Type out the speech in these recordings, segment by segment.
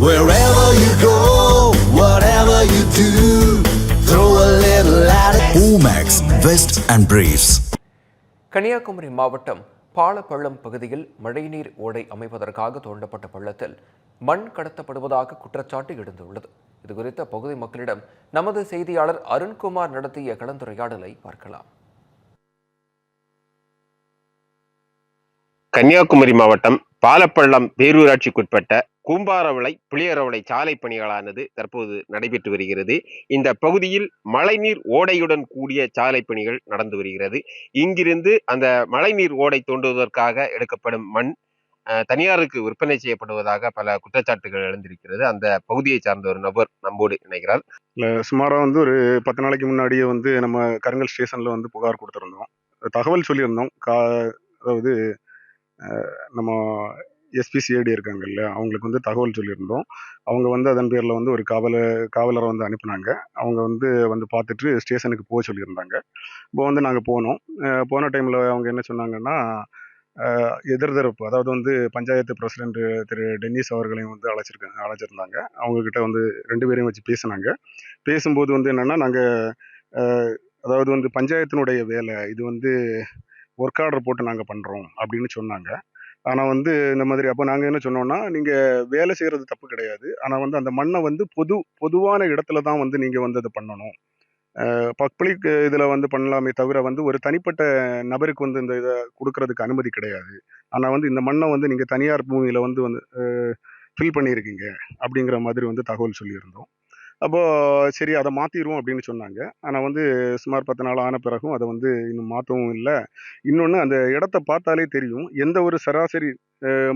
Wherever you go, whatever you do, throw a little at it. Omax, Vest and Briefs. Kanyakumari மாவட்டம் பாலப்பள்ளம் பகுதியில் மழைநீர் ஓடை அமைப்பதற்காக தோண்டப்பட்ட பள்ளத்தில் மண் கடத்தப்படுவதாக குற்றச்சாட்டு எழுந்துள்ளது இதுகுறித்த பகுதி மக்களிடம் நமது செய்தியாளர் அருண்குமார் நடத்திய கலந்துரையாடலை பார்க்கலாம் கன்னியாகுமரி மாவட்டம் பாலப்பள்ளம் பேரூராட்சிக்குட்பட்ட கூம்பாரவளை புளியரவளை சாலை பணிகளானது தற்போது நடைபெற்று வருகிறது. இந்த பகுதியில் மழைநீர் ஓடையுடன் கூடிய சாலை பணிகள் நடந்து வருகிறது. இங்கிருந்து அந்த மழைநீர் ஓடை தோண்டுவதற்காக எடுக்கப்படும் மண் தனியாருக்கு விற்பனை செய்யப்படுவதாக பல குற்றச்சாட்டுகள் எழுந்திருக்கிறது. அந்த பகுதியை சார்ந்த ஒரு நபர் நம்மோடு இணைகிறார். இல்லை சுமாராக வந்து ஒரு பத்து நாளைக்கு முன்னாடியே வந்து நம்ம கருங்கல் ஸ்டேஷனில் வந்து புகார் கொடுத்துருந்தோம். தகவல் சொல்லியிருந்தோம். கா அதாவது நம்ம எஸ்பிசிஐடி இருக்காங்கல்ல அவங்களுக்கு வந்து தகவல் சொல்லியிருந்தோம். அவங்க வந்து அதன் பேரில் வந்து ஒரு காவல காவலரை வந்து அனுப்புனாங்க. அவங்க வந்து வந்து பார்த்துட்டு ஸ்டேஷனுக்கு போக சொல்லியிருந்தாங்க. இப்போ வந்து நாங்கள் போனோம். போன டைமில் அவங்க என்ன சொன்னாங்கன்னா எதிர்தரப்பு அதாவது வந்து பஞ்சாயத்து பிரசிடென்ட் திரு டென்னிஸ் அவர்களையும் வந்து அழைச்சிருக்காங்க அழைச்சிருந்தாங்க. அவங்கக்கிட்ட வந்து ரெண்டு பேரையும் வச்சு பேசினாங்க. பேசும்போது வந்து என்னென்னா நாங்கள் அதாவது வந்து பஞ்சாயத்தினுடைய வேலை இது வந்து ஒர்க் ஆர்டர் போட்டு நாங்கள் பண்ணுறோம் அப்படின்னு சொன்னாங்க. ஆனால் வந்து இந்த மாதிரி அப்போ நாங்கள் என்ன சொன்னோம்னா நீங்கள் வேலை செய்கிறது தப்பு கிடையாது. ஆனால் வந்து அந்த மண்ணை வந்து பொது பொதுவான இடத்துல தான் வந்து நீங்கள் வந்து அதை பண்ணணும். பப்ளிக் இதில் வந்து பண்ணலாமே தவிர வந்து ஒரு தனிப்பட்ட நபருக்கு வந்து இந்த இதை கொடுக்கறதுக்கு அனுமதி கிடையாது. ஆனால் வந்து இந்த மண்ணை வந்து நீங்கள் தனியார் பூமியில் வந்து வந்து ஃபில் பண்ணியிருக்கீங்க அப்படிங்கிற மாதிரி வந்து தகவல் சொல்லியிருந்தோம். அப்போ சரி அதை மாற்றிடுவோம் அப்படின்னு சொன்னாங்க. ஆனால் வந்து சுமார் பத்து நாள் ஆன பிறகும் அதை வந்து இன்னும் மாற்றவும் இல்லை. இன்னொன்று அந்த இடத்த பார்த்தாலே தெரியும். எந்த ஒரு சராசரி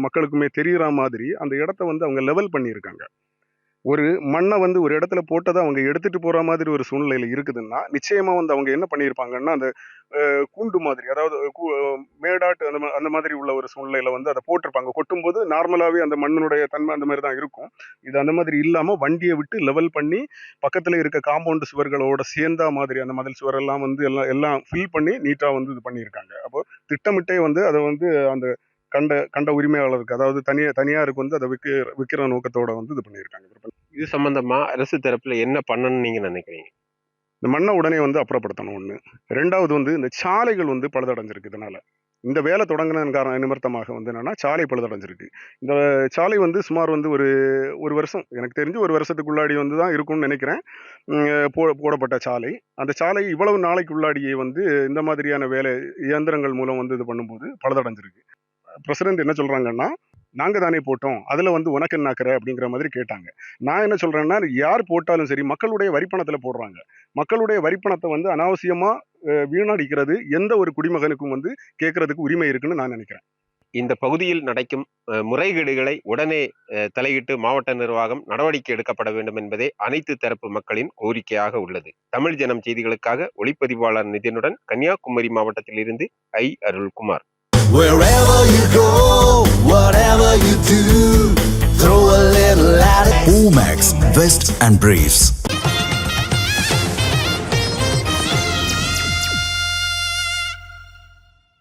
மக்களுக்குமே தெரிகிற மாதிரி அந்த இடத்த வந்து அவங்க லெவல் பண்ணியிருக்காங்க. ஒரு மண்ணை வந்து ஒரு இடத்துல போட்டதை அவங்க எடுத்துட்டு போற மாதிரி ஒரு சூழ்நிலையில இருக்குதுன்னா நிச்சயமா வந்து அவங்க என்ன பண்ணியிருப்பாங்கன்னா அந்த கூண்டு மாதிரி அதாவது கூ- மேடாட்டு அந்த அந்த மாதிரி உள்ள ஒரு சூழ்நிலையில வந்து அதை போட்டிருப்பாங்க. கொட்டும்போது நார்மலாவே அந்த மண்ணினுடைய தன்மை அந்த மாதிரி தான் இருக்கும். இது அந்த மாதிரி இல்லாம வண்டியை விட்டு லெவல் பண்ணி பக்கத்துல இருக்க காம்பவுண்ட் சுவர்களோட சேர்ந்தா மாதிரி அந்த மதில் சுவரெல்லாம் வந்து எல்லாம் எல்லாம் ஃபில் பண்ணி நீட்டா வந்து இது பண்ணியிருக்காங்க. அப்போ திட்டமிட்டே வந்து அதை வந்து அந்த கண்ட கண்ட உரிமையாளருக்கு அதாவது தனியா தனியாருக்கு வந்து அதை விற்க விற்கிற நோக்கத்தோட வந்து இது பண்ணியிருக்காங்க. இது சம்பந்தமா அரசு தரப்புல என்ன பண்ணணும்னு நீங்க நினைக்கிறீங்க? இந்த மண்ணை உடனே வந்து அப்புறப்படுத்தணும் ஒன்று ரெண்டாவது வந்து இந்த சாலைகள் வந்து பழுதடைஞ்சிருக்கு இதனால. இந்த வேலை தொடங்கின காரணம் நிமித்தமாக வந்து என்னன்னா சாலை பழுதடைஞ்சிருக்கு. இந்த சாலை வந்து சுமார் வந்து ஒரு ஒரு வருஷம் எனக்கு தெரிஞ்சு ஒரு வருஷத்துக்குள்ளாடி வந்து தான் இருக்கும்னு நினைக்கிறேன். போ போடப்பட்ட சாலை. அந்த சாலை இவ்வளவு நாளைக்குள்ளாடியே வந்து இந்த மாதிரியான வேலை இயந்திரங்கள் மூலம் வந்து இது பண்ணும்போது பழுதடைஞ்சிருக்கு. பிரசிடென்ட் என்ன சொல்றாங்கன்னா நாங்க தானே போட்டோம். அதுல வந்து உனக்கு என்ன அக்கறை? அப்படிங்கிற மாதிரி கேட்டாங்க. நான் என்ன சொல்றேன்னா யார் போட்டாலும் சரி மக்களுடைய வரிப்பணத்துல போடுறாங்க. மக்களுடைய வரிப்பணத்தை வந்து அனாவசியமா அஹ், வீணடிக்கிறது எந்த ஒரு குடிமகனுக்கும் வந்து கேட்கறதுக்கு உரிமை இருக்குன்னு நான் நினைக்கிறேன். இந்த பகுதியில் நடக்கும் முறைகேடுகளை உடனே தலையிட்டு மாவட்ட நிர்வாகம் நடவடிக்கை எடுக்கப்பட வேண்டும் என்பதே அனைத்து தரப்பு மக்களின் கோரிக்கையாக உள்ளது. தமிழ் ஜனம் செய்திகளுக்காக ஒளிப்பதிவாளர் நிதினுடன் கன்னியாகுமரி மாவட்டத்திலிருந்து ஐ. அருள்குமார். And Briefs.